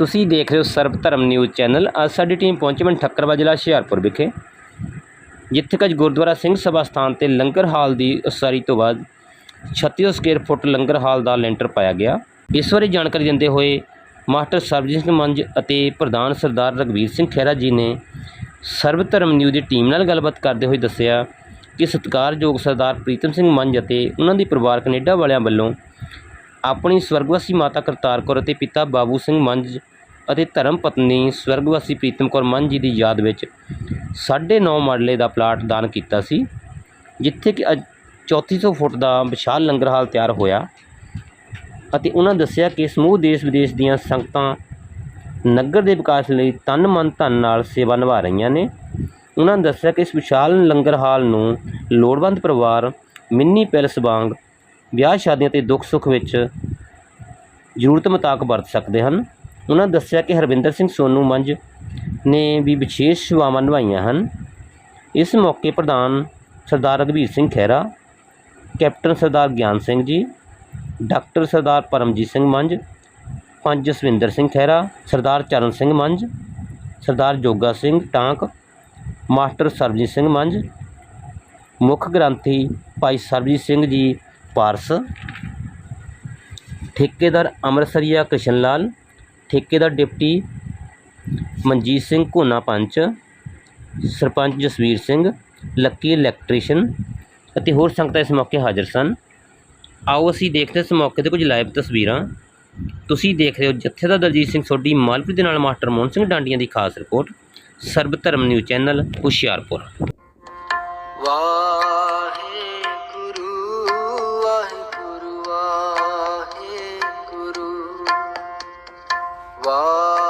ਤੁਸੀਂ ਦੇਖ ਰਹੇ ਹੋ ਸਰਬ ਧਰਮ ਨਿਊਜ਼ ਚੈਨਲ। ਅੱਜ ਸਾਡੀ ਟੀਮ ਪਹੁੰਚੀ ਮਨ ਠੱਕਰਵਾ ਜ਼ਿਲ੍ਹਾ ਹੁਸ਼ਿਆਰਪੁਰ ਵਿਖੇ। ਜਿੱਥੇ ਕਿ ਅੱਜ ਗੁਰਦੁਆਰਾ ਸਿੰਘ ਸਭਾ ਸਥਾਨ ਤੇ ਲੰਗਰ ਹਾਲ ਦੀ ਉਸਾਰੀ ਤੋਂ ਬਾਅਦ 36 ਸਕੁਅਰ ਫੁੱਟ ਲੰਗਰ ਹਾਲ ਦਾ ਲੈਂਟਰ ਪਾਇਆ ਗਿਆ। ਇਸ ਬਾਰੇ ਜਾਣਕਾਰੀ ਦਿੰਦੇ ਹੋਏ ਮਾਸਟਰ ਸਰਬਜੀਤ ਸਿੰਘ ਮੰਜ ਅਤੇ ਪ੍ਰਧਾਨ ਸਰਦਾਰ ਰਗਵੀਰ ਸਿੰਘ ਖਹਿਰਾ ਜੀ ਨੇ ਸਰਬ ਧਰਮ ਨਿਊਜ਼ ਦੀ ਟੀਮ ਨਾਲ ਗੱਲਬਾਤ ਕਰਦੇ ਹੋਏ ਦੱਸਿਆ ਕਿ ਸਤਿਕਾਰਯੋਗ ਸਰਦਾਰ ਪ੍ਰੀਤਮ ਸਿੰਘ ਮੰਜ ਅਤੇ ਉਹਨਾਂ ਦੀ ਪਰਿਵਾਰ ਕੈਨੇਡਾ ਵਾਲਿਆਂ ਵੱਲੋਂ ਆਪਣੀ ਸਵਰਗਵਾਸੀ ਮਾਤਾ ਕਰਤਾਰ ਕੌਰ ਅਤੇ ਪਿਤਾ ਬਾਬੂ ਸਿੰਘ ਮੰਜ ਅਤੇ ਧਰਮ ਪਤਨੀ ਸਵਰਗਵਾਸੀ ਪ੍ਰੀਤਮ ਕੌਰ ਮੰਝ ਜੀ ਦੀ ਯਾਦ ਵਿੱਚ 9.5 ਮਰਲੇ ਦਾ ਪਲਾਟ ਦਾਨ ਕੀਤਾ ਸੀ, ਜਿੱਥੇ ਕਿ ਅੱਜ 3400 ਫੁੱਟ ਦਾ ਵਿਸ਼ਾਲ ਲੰਗਰ ਹਾਲ ਤਿਆਰ ਹੋਇਆ ਅਤੇ ਉਹਨਾਂ ਦੱਸਿਆ ਕਿ ਸਮੂਹ ਦੇਸ਼ ਵਿਦੇਸ਼ ਦੀਆਂ ਸੰਗਤਾਂ ਨਗਰ ਦੇ ਵਿਕਾਸ ਲਈ ਤਨ ਮਨ ਧਨ ਨਾਲ ਸੇਵਾ ਨਿਭਾ ਰਹੀਆਂ ਨੇ। ਉਹਨਾਂ ਦੱਸਿਆ ਕਿ ਇਸ ਵਿਸ਼ਾਲ ਲੰਗਰ ਹਾਲ ਨੂੰ ਲੋੜਵੰਦ ਪਰਿਵਾਰ, ਮਿੰਨੀ ਪੈਲਸ ਵਾਂਗ ਵਿਆਹ ਸ਼ਾਦੀਆਂ ਤੇ ਦੁੱਖ ਸੁੱਖ ਵਿੱਚ ਜ਼ਰੂਰਤ ਮੁਤਾਬਕ ਵਰਤ ਸਕਦੇ ਹਨ। ਉਹਨਾਂ ਦੱਸਿਆ ਕਿ ਹਰਵਿੰਦਰ ਸਿੰਘ ਸੋਨੂ ਮੰਜ ਨੇ ਵੀ ਵਿਸ਼ੇਸ਼ ਸੇਵਾਵਾਂ ਨਿਭਾਈਆਂ ਹਨ। ਇਸ ਮੌਕੇ ਪ੍ਰਧਾਨ ਸਰਦਾਰ ਰਘਬੀਰ ਸਿੰਘ ਖਹਿਰਾ, ਕੈਪਟਨ ਸਰਦਾਰ ਗਿਆਨ ਸਿੰਘ ਜੀ, ਡਾਕਟਰ ਸਰਦਾਰ ਪਰਮਜੀਤ ਸਿੰਘ ਮੰਜ ਪੰਜ ਜਸਵਿੰਦਰ ਸਿੰਘ ਖਹਿਰਾ, ਸਰਦਾਰ ਚਰਨ ਸਿੰਘ ਮੰਜ ਸਰਦਾਰ ਜੋਗਾ ਸਿੰਘ ਟਾਂਕ, ਮਾਸਟਰ ਸਰਬਜੀਤ ਸਿੰਘ ਮੰਜ ਮੁੱਖ ਗ੍ਰੰਥੀ ਭਾਈ ਸਰਬਜੀਤ ਸਿੰਘ ਜੀ ਪਾਰਸ, ਠੇਕੇਦਾਰ ਅੰਮ੍ਰਿਤਸਰੀਆ ਕ੍ਰਿਸ਼ਨ ਲਾਲ ਠੇਕੇਦਾਰ deputy Manjit Singh Ghona panch, sarpanch Jasvir Singh, Lucky electrician ਅਤੇ ਹੋਰ ਸੰਗਤਾਂ ਇਸ ਮੌਕੇ ਹਾਜ਼ਰ ਸਨ। ਆਓ ਅਸੀਂ ਦੇਖਦੇ ਇਸ ਮੌਕੇ ਤੇ ਕੁਝ ਲਾਈਵ ਤਸਵੀਰਾਂ। ਤੁਸੀਂ ਦੇਖ ਰਹੇ ਹੋ ਜਥੇਦਾਰ ਦਲਜੀਤ ਸਿੰਘ ਸੋਢੀ, ਮਾਲਪੁਰ ਦੇ ਨਾਲ ਮਾਸਟਰ ਮੋਹਨ ਸਿੰਘ ਡਾਂਡੀਆਂ ਦੀ ਖਾਸ report Sarab Dharam news channel Hoshiarpur. Waheguru 我。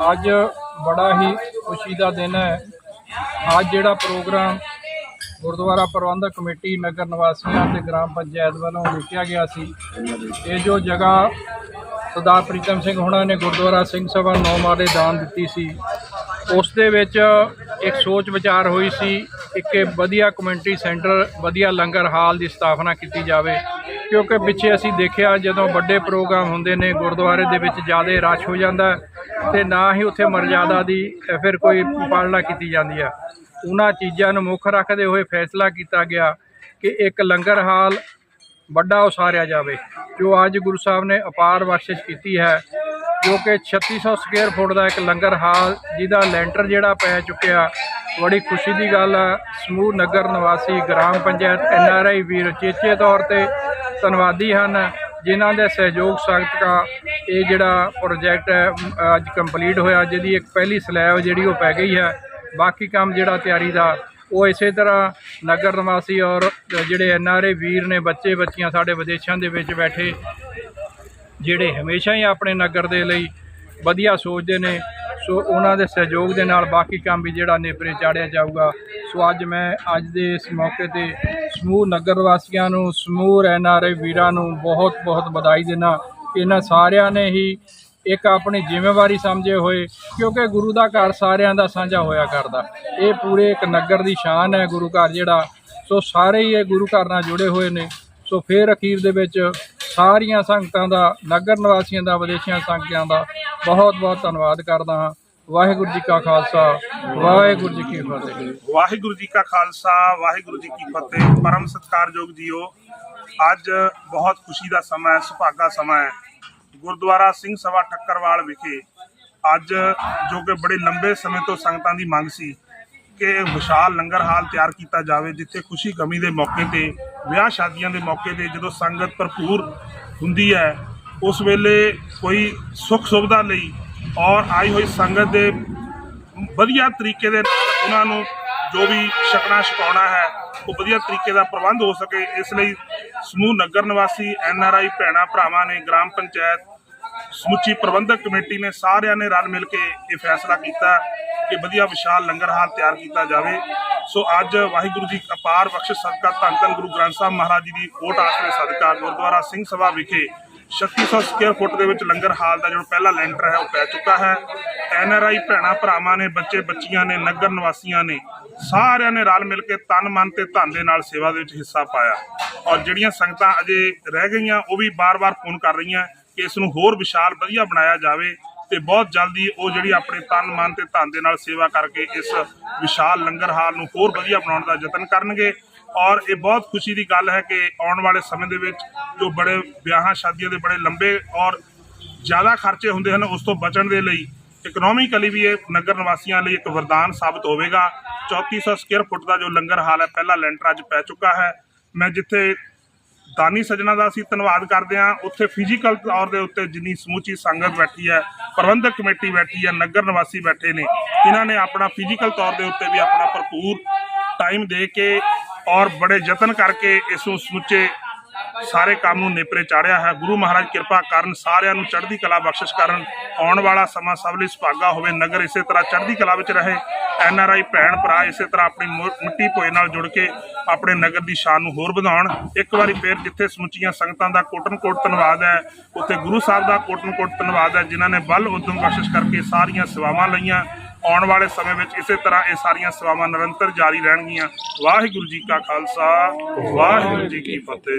ਅੱਜ ਬੜਾ ਹੀ ਖੁਸ਼ੀ ਦਾ ਦਿਨ ਹੈ। ਅੱਜ ਜਿਹੜਾ ਪ੍ਰੋਗਰਾਮ ਗੁਰਦੁਆਰਾ ਪ੍ਰਬੰਧਕ ਕਮੇਟੀ ਨਗਰ ਨਿਵਾਸੀਆਂ ਤੇ ਗ੍ਰਾਮ ਪੰਚਾਇਤ ਵੱਲੋਂ ਲਿਖਿਆ ਗਿਆ ਸੀ, ਇਹ ਜੋ ਜਗ੍ਹਾ ਸਰਦਾਰ ਪ੍ਰੀਤਮ ਸਿੰਘ ਹੁਣਾਂ ਨੇ ਗੁਰਦੁਆਰਾ ਸਿੰਘ ਸਭਾ ਨੌ ਮਾਲੇ ਦਾਨ ਦਿੱਤੀ ਸੀ, ਉਸ ਦੇ ਵਿੱਚ ਇੱਕ ਸੋਚ ਵਿਚਾਰ ਹੋਈ ਸੀ ਇੱਕ ਵਧੀਆ ਕਮਿਊਨਿਟੀ ਸੈਂਟਰ, ਵਧੀਆ ਲੰਗਰ ਹਾਲ ਦੀ ਸਥਾਪਨਾ ਕੀਤੀ ਜਾਵੇ। ਕਿਉਂਕਿ ਪਿੱਛੇ ਅਸੀਂ ਦੇਖਿਆ ਜਦੋਂ ਵੱਡੇ ਪ੍ਰੋਗਰਾਮ ਹੁੰਦੇ ਨੇ, ਗੁਰਦੁਆਰੇ ਦੇ ਵਿੱਚ ਜ਼ਿਆਦਾ ਰਸ਼ ਹੋ ਜਾਂਦਾ ਹੈ ਤੇ ਨਾ ਹੀ ਉੱਥੇ ਮਰਜ਼ਾਦਾ ਦੀ ਫਿਰ ਕੋਈ ਪਾਲਣਾ ਕੀਤੀ ਜਾਂਦੀ ਹੈ। ਉਹਨਾਂ ਚੀਜ਼ਾਂ ਨੂੰ ਮੁੱਖ ਰੱਖਦੇ ਹੋਏ ਫੈਸਲਾ ਕੀਤਾ ਗਿਆ ਕਿ ਇੱਕ ਲੰਗਰ ਹਾਲ ਵੱਡਾ ਉਸਾਰਿਆ ਜਾਵੇ, ਜੋ ਅੱਜ ਗੁਰੂ ਸਾਹਿਬ ਨੇ ਅਪਾਰ ਬਖਸ਼ਿਸ਼ ਕੀਤੀ ਹੈ, ਜੋ ਕਿ 3600 ਸਕੁਅਰ ਫੁੱਟ ਦਾ ਇੱਕ ਲੰਗਰ ਹਾਲ, ਜਿਹਦਾ ਲੈਂਟਰ ਜਿਹੜਾ ਪੈ ਚੁੱਕਿਆ, ਬੜੀ ਖੁਸ਼ੀ ਦੀ ਗੱਲ ਆ। ਸਮੂਹ ਨਗਰ ਨਿਵਾਸੀ gram panchayat N R I ਵੀਰ, ਚੇਚੇ ਤੌਰ ਤੇ ਧੰਨਵਾਦੀ ਹਨ, ਜਿਨ੍ਹਾਂ ਦੇ ਸਹਿਯੋਗ ਸਦਕਾ ਇਹ ਜਿਹੜਾ ਪ੍ਰੋਜੈਕਟ ਹੈ ਅੱਜ ਕੰਪਲੀਟ ਹੋਇਆ, ਜਿਹਦੀ ਇੱਕ ਪਹਿਲੀ ਸਲੈਬ ਜਿਹੜੀ ਉਹ ਪੈ ਗਈ ਹੈ। ਬਾਕੀ ਕੰਮ ਜਿਹੜਾ ਤਿਆਰੀ ਦਾ, ਉਹ ਇਸੇ ਤਰ੍ਹਾਂ ਨਗਰ ਨਿਵਾਸੀ ਔਰ ਜਿਹੜੇ ਐਨਆਰਏ ਵੀਰ ਨੇ, ਬੱਚੇ ਬੱਚੀਆਂ ਸਾਡੇ ਵਿਦੇਸ਼ਾਂ ਦੇ ਵਿੱਚ ਬੈਠੇ, ਜਿਹੜੇ ਹਮੇਸ਼ਾ ਹੀ ਆਪਣੇ ਨਗਰ ਦੇ ਲਈ ਵਧੀਆ ਸੋਚਦੇ ਨੇ ਸੋ ਉਹਨਾਂ ਦੇ ਸਹਿਯੋਗ ਦੇ ਨਾਲ ਬਾਕੀ ਕੰਮ ਵੀ ਜਿਹੜਾ ਨੇਪਰੇ ਚਾੜਿਆ ਜਾਊਗਾ। ਸੋ ਅੱਜ ਮੈਂ ਅੱਜ ਦੇ ਇਸ ਮੌਕੇ ਤੇ ਸਮੂਹ ਨਗਰ ਵਾਸੀਆਂ ਨੂੰ, ਸਮੂਹ ਐਨਆਰਆਈ ਵੀਰਾਂ ਨੂੰ ਬਹੁਤ ਬਹੁਤ ਵਧਾਈ ਦੇਣਾ ਇਹਨਾਂ ਸਾਰਿਆਂ ਨੇ ਹੀ ਇੱਕ ਆਪਣੀ ਜ਼ਿੰਮੇਵਾਰੀ ਸਮਝੇ ਹੋਏ, ਕਿਉਂਕਿ ਗੁਰੂ ਦਾ ਘਰ ਸਾਰਿਆਂ ਦਾ ਸਾਂਝਾ ਹੋਇਆ ਕਰਦਾ। ਇਹ ਪੂਰੇ ਇੱਕ ਨਗਰ ਦੀ ਸ਼ਾਨ ਹੈ ਗੁਰੂ ਘਰ ਜਿਹੜਾ। ਸੋ ਸਾਰੇ ਹੀ ਇਹ ਗੁਰੂ ਘਰ ਨਾਲ ਜੁੜੇ ਹੋਏ ਨੇ। ਸੋ ਫਿਰ ਅਖੀਰ ਦੇ ਵਿੱਚ ਸਾਰੀਆਂ ਸੰਗਤਾਂ ਦਾ, ਨਗਰ ਨਿਵਾਸੀਆਂ ਦਾ, ਵਿਦੇਸ਼ੀਆਂ ਸੰਗਤਾਂ ਦਾ ਬਹੁਤ ਬਹੁਤ ਧੰਨਵਾਦ ਕਰਦਾ ਹਾਂ। ਵਾਹਿਗੁਰੂ ਜੀ ਕਾ ਖਾਲਸਾ, ਵਾਹਿਗੁਰੂ ਜੀ ਕੀ ਫਤਿਹ। ਵਾਹਿਗੁਰੂ ਜੀ ਕਾ ਖਾਲਸਾ, ਵਾਹਿਗੁਰੂ ਜੀ ਕੀ ਫਤਿਹ। ਪਰਮ ਸਤਿਕਾਰਯੋਗ ਜੀਓ, ਅੱਜ ਬਹੁਤ ਖੁਸ਼ੀ ਦਾ ਸਮਾਂ ਹੈ, ਸੁਭਾਗਾ ਸਮਾਂ ਹੈ। ਗੁਰਦੁਆਰਾ ਸਿੰਘ ਸਭਾ ਠੱਕਰਵਾਲ ਵਿਖੇ ਅੱਜ ਜੋ ਕਿ ਬੜੇ ਲੰਬੇ ਸਮੇਂ ਤੋਂ ਸੰਗਤਾਂ ਦੀ ਮੰਗ ਸੀ ਕਿ ਵਿਸ਼ਾਲ ਲੰਗਰ ਹਾਲ ਤਿਆਰ ਕੀਤਾ ਜਾਵੇ, ਜਿੱਥੇ ਖੁਸ਼ੀ ਗਮੀ ਦੇ ਮੌਕੇ ਤੇ, ਵਿਆਹ ਸ਼ਾਦੀਆਂ ਦੇ ਮੌਕੇ ਤੇ ਜਦੋਂ ਸੰਗਤ ਭਰਪੂਰ ਹੁੰਦੀ ਹੈ ਉਸ ਵੇਲੇ ਕੋਈ ਸੁੱਖ ਸੁਵਿਧਾ ਲਈ ਔਰ ਆਈ ਹੋਈ ਸੰਗਤ ਦੇ ਵਧੀਆ ਤਰੀਕੇ ਦੇ ਨਾਲ ਉਹਨਾਂ ਨੂੰ ਜੋ ਵੀ ਛਕਣਾ ਛਕਾਉਣਾ ਹੈ, ਉਹ ਵਧੀਆ ਤਰੀਕੇ ਦਾ ਪ੍ਰਬੰਧ ਹੋ ਸਕੇ। ਇਸ ਲਈ ਸਮੂਹ ਨਗਰ ਨਿਵਾਸੀ ਐਨ ਆਰ ਆਈ ਭੈਣਾਂ ਭਰਾਵਾਂ ਨੇ ਗ੍ਰਾਮ ਪੰਚਾਇਤ, ਸਮੁੱਚੀ ਪ੍ਰਬੰਧਕ ਕਮੇਟੀ ਨੇ ਸਾਰਿਆਂ ਨੇ ਰਲ ਮਿਲ ਕੇ ਇਹ ਫੈਸਲਾ ਕੀਤਾ ਕਿ ਵਧੀਆ ਵਿਸ਼ਾਲ ਲੰਗਰ ਹਾਲ ਤਿਆਰ ਕੀਤਾ ਜਾਵੇ। ਸੋ ਅੱਜ ਵਾਹਿਗੁਰੂ ਜੀ ਅਪਾਰ ਬਖਸ਼ ਸਦਕਾ ਧੰਨ ਧੰਨ ਗੁਰੂ ਗ੍ਰੰਥ ਸਾਹਿਬ ਮਹਾਰਾਜ ਜੀ ਦੀ ਓਟ ਆਸਰੇ ਸਦਕਾ ਗੁਰਦੁਆਰਾ ਸਿੰਘ ਸਭਾ ਵਿਖੇ 3600 ਸਕੁਅਰ ਫੁੱਟ ਦੇ ਵਿੱਚ ਲੰਗਰ ਹਾਲ ਦਾ ਜੋ ਪਹਿਲਾ ਲੈਂਟਰ ਹੈ, ਉਹ ਪੈ ਚੁੱਕਾ ਹੈ। ਐਨ ਆਰ ਆਈ ਭੈਣਾਂ, ਭਰਾਵਾਂ ਨੇ, ਬੱਚੇ, ਬੱਚੀਆਂ ਨੇ, ਨਗਰ ਨਿਵਾਸੀਆਂ ਨੇ ਸਾਰਿਆਂ ਨੇ ਰਲ ਮਿਲ ਕੇ ਤਨ, ਮਨ ਤੇ ਧਨ ਦੇ ਨਾਲ ਸੇਵਾ ਦੇ ਵਿੱਚ ਹਿੱਸਾ ਪਾਇਆ। ਔਰ ਜਿਹੜੀਆਂ ਸੰਗਤਾਂ ਅਜੇ ਰਹਿ ਗਈਆਂ, ਉਹ ਵੀ ਬਾਰ-ਬਾਰ ਫੋਨ ਕਰ ਰਹੀਆਂ ਕਿ ਇਸ ਨੂੰ ਹੋਰ ਵਿਸ਼ਾਲ ਵਧੀਆ ਬਣਾਇਆ ਜਾਵੇ ਤੇ ਬਹੁਤ ਜਲਦੀ ਉਹ ਜਿਹੜੀ ਆਪਣੇ ਤਨ, ਮਨ ਤੇ ਧਨ ਦੇ ਨਾਲ ਸੇਵਾ ਕਰਕੇ ਇਸ ਵਿਸ਼ਾਲ ਲੰਗਰ ਹਾਲ ਨੂੰ ਹੋਰ ਵਧੀਆ ਬਣਾਉਣ ਦਾ ਯਤਨ ਕਰਨਗੇ। ਔਰ ਇਹ ਬਹੁਤ ਖੁਸ਼ੀ ਦੀ ਗੱਲ ਹੈ ਕਿ ਆਉਣ ਵਾਲੇ ਸਮੇਂ ਦੇ ਵਿੱਚ ਜੋ ਬੜੇ ਵਿਆਹਾਂ ਸ਼ਾਦੀਆਂ ਦੇ ਬੜੇ ਲੰਬੇ ਔਰ ਜ਼ਿਆਦਾ ਖਰਚੇ ਹੁੰਦੇ ਹਨ, ਉਸ ਤੋਂ ਬਚਣ ਦੇ ਲਈ ਇਕਨੋਮਿਕਲੀ ਵੀ ਇਹ ਨਗਰ ਨਿਵਾਸੀਆਂ ਲਈ ਇੱਕ ਵਰਦਾਨ ਸਾਬਤ ਹੋਵੇਗਾ। 3400 ਸਕੁਅਰ ਫੁੱਟ ਦਾ ਜੋ ਲੰਗਰ ਹਾਲ ਹੈ, ਪਹਿਲਾ ਲੈਂਟਰ ਅੱਜ ਪੈ ਚੁੱਕਾ ਹੈ। ਮੈਂ ਜਿੱਥੇ ਦਾਨੀ ਸੱਜਣਾ ਦਾ ਅਸੀਂ ਧੰਨਵਾਦ ਕਰਦੇ ਹਾਂ, ਉੱਥੇ ਫਿਜ਼ੀਕਲ ਤੌਰ ਦੇ ਉੱਤੇ ਜਿੰਨੀ ਸਮੂਚੀ ਸੰਗਤ ਬੈਠੀ ਹੈ, ਪ੍ਰਬੰਧਕ ਕਮੇਟੀ ਬੈਠੀ ਹੈ, ਨਗਰ ਨਿਵਾਸੀ ਬੈਠੇ ਨੇ, ਇਹਨਾਂ ਨੇ ਆਪਣਾ ਫਿਜ਼ੀਕਲ ਤੌਰ ਦੇ ਉੱਤੇ ਵੀ ਆਪਣਾ ਭਰਪੂਰ ਟਾਈਮ ਦੇ ਕੇ ਔਰ ਬੜੇ ਯਤਨ ਕਰਕੇ ਇਸ ਨੂੰ ਸਮੁੱਚੇ ਸਾਰੇ ਕੰਮ ਨੂੰ ਨੇਪਰੇ ਚਾੜਿਆ ਹੈ। ਗੁਰੂ ਮਹਾਰਾਜ ਕਿਰਪਾ ਕਰਨ ਸਾਰਿਆਂ ਨੂੰ ਚੜ੍ਹਦੀ ਕਲਾ ਬਖਸ਼ਿਸ਼ ਕਰਨ ਆਉਣ ਵਾਲਾ ਸਮਾਂ ਸਭ ਲਈ ਸੁਭਾਗਾ ਹੋਵੇ। ਨਗਰ ਇਸੇ ਤਰ੍ਹਾਂ ਚੜ੍ਹਦੀ ਕਲਾ ਵਿੱਚ ਰਹੇ। ਐਨ ਆਰ ਆਈ ਭੈਣ ਭਰਾ ਇਸੇ ਤਰ੍ਹਾਂ ਆਪਣੀ ਮੁ- ਮਿੱਟੀ ਪੋਏ ਨਾਲ ਜੁੜ ਕੇ ਆਪਣੇ ਨਗਰ ਦੀ ਸ਼ਾਨ ਨੂੰ ਹੋਰ ਵਧਾਉਣ। ਇੱਕ ਵਾਰੀ ਫੇਰ ਜਿੱਥੇ ਸਮੁੱਚੀਆਂ ਸੰਗਤਾਂ ਦਾ ਕੋਟਨ ਕੋਟ ਧੰਨਵਾਦ ਹੈ, ਉੱਥੇ ਗੁਰੂ ਸਾਹਿਬ ਦਾ ਕੋਟਨ ਕੋਟ ਧੰਨਵਾਦ ਹੈ, ਜਿਨ੍ਹਾਂ ਨੇ ਬਲ ਉਦਮ ਬਖਸ਼ਿਸ਼ ਕਰਕੇ ਸਾਰੀਆਂ ਸੇਵਾਵਾਂ ਲਈਆਂ। ਆਉਣ ਵਾਲੇ ਸਮੇਂ ਵਿੱਚ ਇਸੇ ਤਰ੍ਹਾਂ ਇਹ ਸਾਰੀਆਂ ਸੇਵਾਵਾਂ ਨਿਰੰਤਰ ਜਾਰੀ ਰਹਿਣਗੀਆਂ। ਵਾਹਿਗੁਰੂ ਜੀ ਕਾ ਖਾਲਸਾ, ਵਾਹਿਗੁਰੂ ਜੀ ਕੀ ਫਤਿਹ।